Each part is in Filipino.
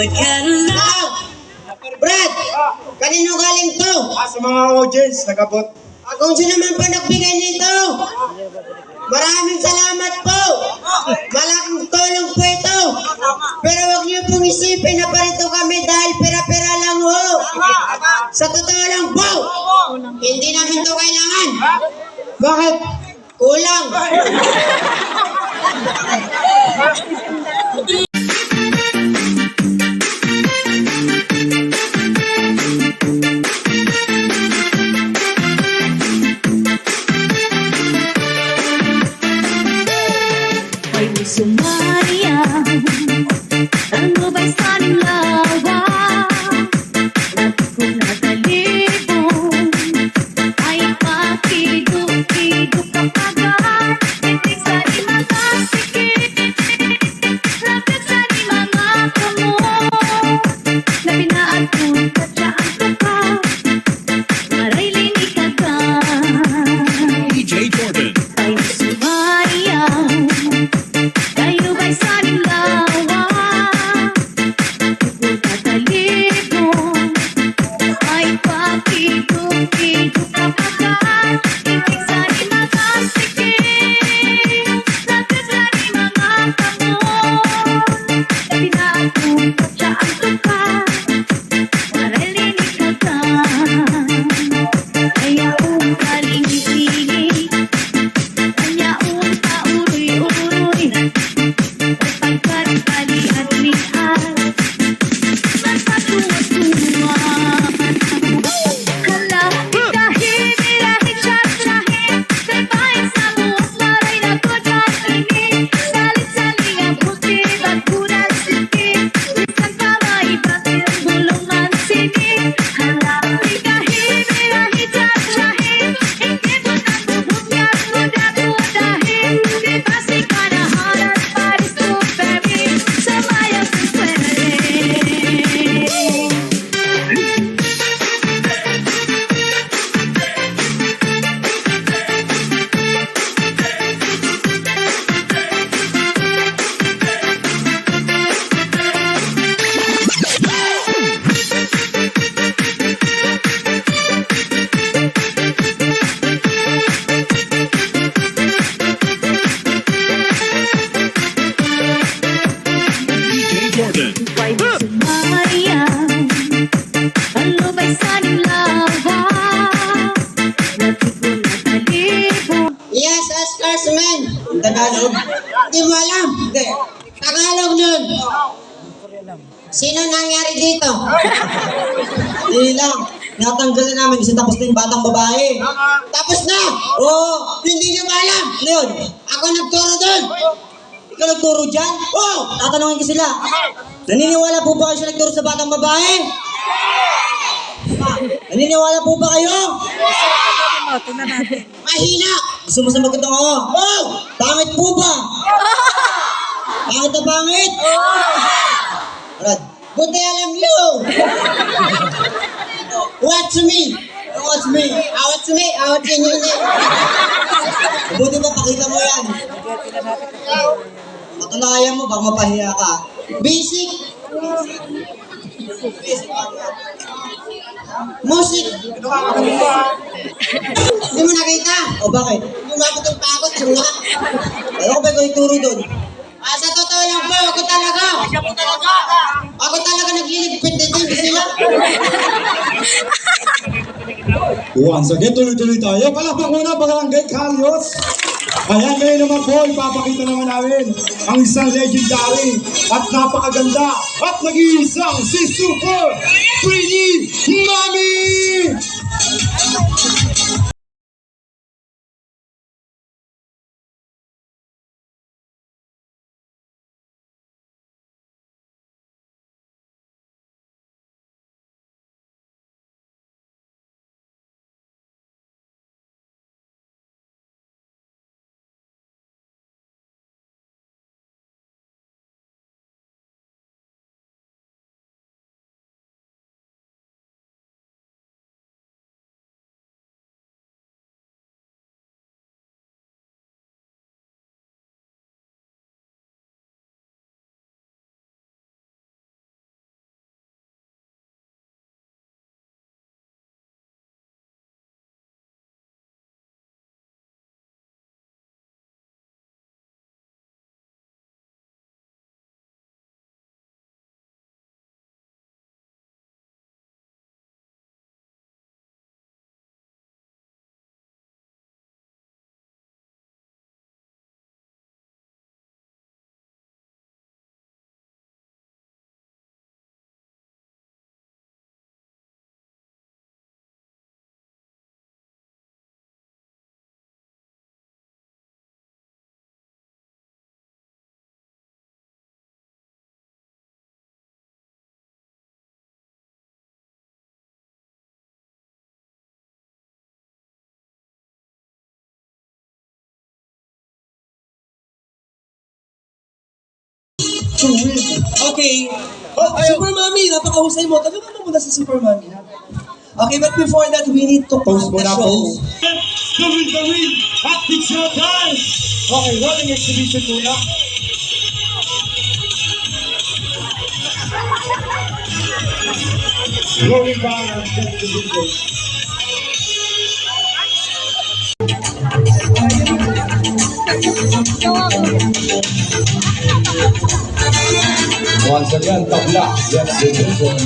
Hoy, Brad! Kanino galing to? Ah, sa mga audience, nagabot. Ah, Kung sino man po nagbigay nito, maraming salamat po. Malaking tulong po ito. Pero wag niyo pong isipin na parito kami dahil pera-pera lang ho. Sa totoo lang po, hindi namin to kailangan. Bakit? Kulang. Ay, María, dando bailar en love. Yes, Oscars man. Tagalog? Di mo alam? Hindi. Tagalog nun. Sino nangyari dito? Hindi lang. Natanggal na namin kasi tapos na yung batang babae. Tapos na! Oo! Hindi niyo ba alam? Yun? Ako nagturo doon! Ikaw nagturo dyan? Oo! Tatanungin ko sila. Naniniwala po ba kayo siya nagturo sa batang babae? Naniniwala po ba kayo? Mahina! Gusto mo sa magandang ako? Oo! Pangit po ba? Pangit na pangit? Rad, Buti alam niyo! What's me? what's me? What's me? Yun yun? Buti ba pakita mo yan? Matulayan mo, baka mapahiya ka. Basic. Music. Hindi mo nakita? O bakit? Yung pagod, yung nga. Ano ko ba ikaw ituro doon? Ah, sa totoo lang po, ako talaga. Ako talaga nagliligpit dito, hindi sila. Once again, tuloy-tuloy tayo. Palakpak muna, Barangay Carlos. Ayan, ngayon naman po, ipapakita naman namin ang isang legendary at napakaganda at nag-iisang si Super Pretty Mommy! Okay. Oh, Super Mommy, napakahusay mo. Tabi mo muna sa Super Mommy. Okay, but before that, we need to mo the na shows. po. The win, the win. At your time. Okay, rolling exhibition muna. Rolling back ang exhibition. Once again, tabla. Yes, exhibition.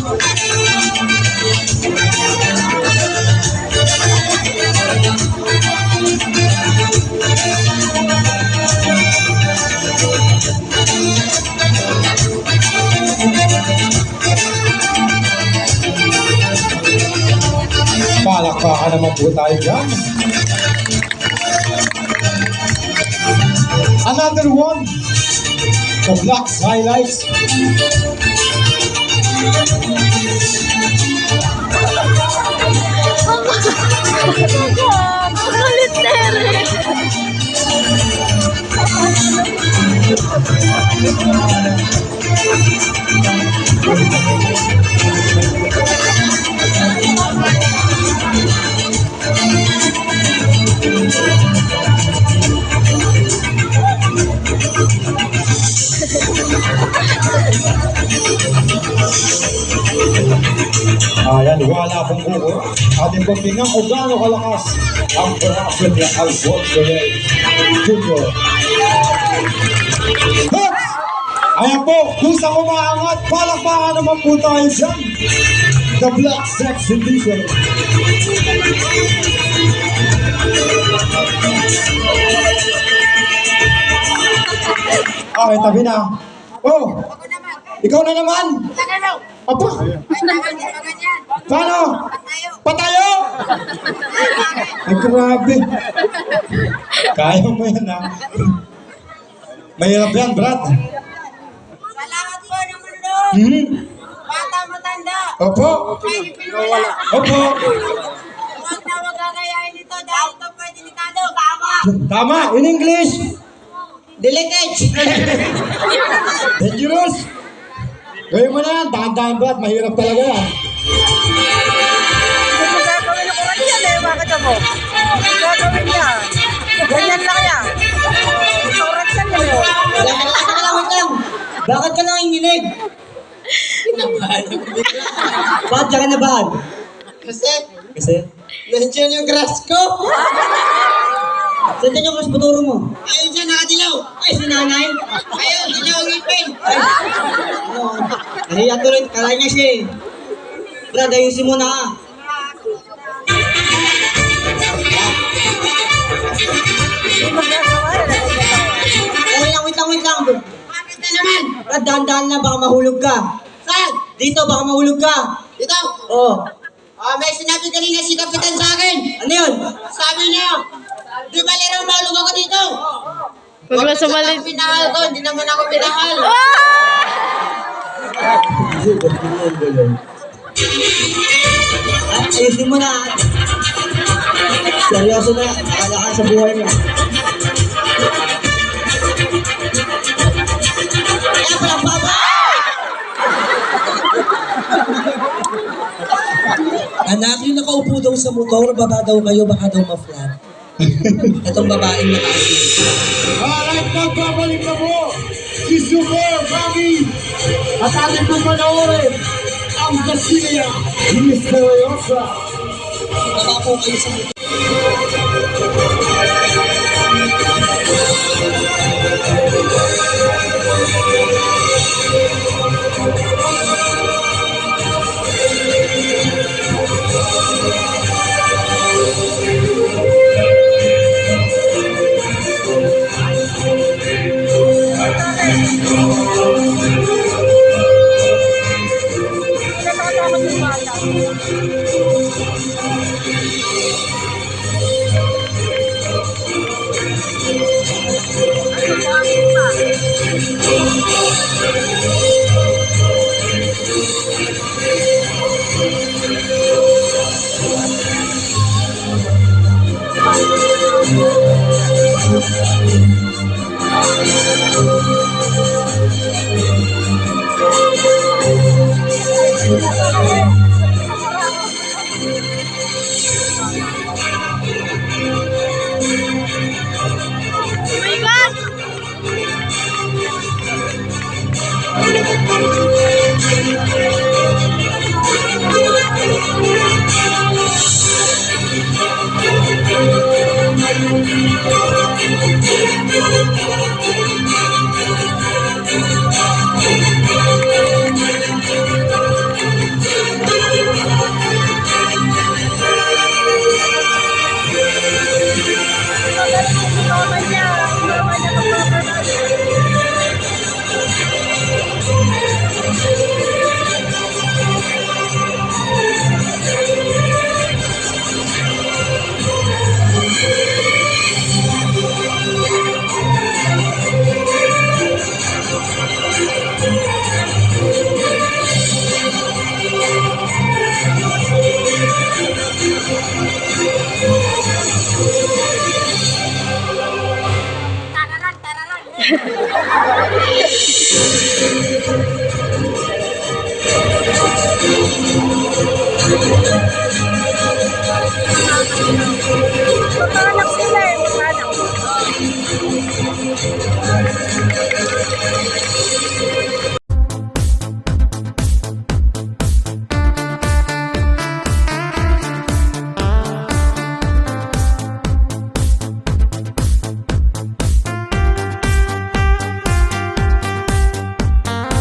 Palakpakan naman po tayo dyan. Another one. The Blacks highlights. Ang kulit Ating pong tingnan kung gaano kalakas ang production ni Alfonso Rey Jr. Hooks! Ayan po, kusang umaangat. Palakpakan naman po tayo dyan. The Black Sex Edition. Okay, tabi na. Oh, ikaw na naman. Apa? Paano? Patayo! Ay, grabe. Kaya mo yan, ha? Mahirap yan, Brad. Salamat po ng mundo. Hmm? Bata matanda. Opo. Opo. Huwag na huwag gagayahin ito dahil ito pa'y delikado. Tama. Tama, in English. Delicate. Dangerous. Gawin mo na yan. Dahan-dahan, Brad. Mahirap talaga yan. Hindi mo gagawin ako rin yan eh, bakit ako? Gagawin yan. Ganyan lang yan. Correction yun eh. Wala ka lang, wait lang. Bakit ka nanginginig? Bakit ka kinabahan? Kasi, Kasi? nandiyan yung grass ko. Saan dyan yung kasputuro mo? Ayun siya, nakadilaw. Ay, si nanay? Ayun, dilaw ang ipin. Nahiya tuloy, kala niya siya eh. Brad, ayusin mo na ah. Hindi rin. Wait lang, wait lang, wait lang. Bakit na naman? Brad, dahan-dahan lang, baka mahulog ka. Saan? Dito, baka mahulog ka. Dito. Oh, Ah, may sinabi kanina si Kapitan sa akin. ano yun? Sabi niya, di ba lero maulog ako dito? Huwag na Sa sumalit. pinahal ko, hindi naman ako pinahal. Ah, ayusin mo na ah. Seryoso na, akala ka sa buhay mo. Kaya pala, baba! Anak, yung nakaupo daw sa motor, baba daw kayo, baka daw ma-flat. Itong babaeng nakaupo. Alright, magbabalik na po si Super Mami at ating pong panoorin ang Garcia Misteriosa. Baba po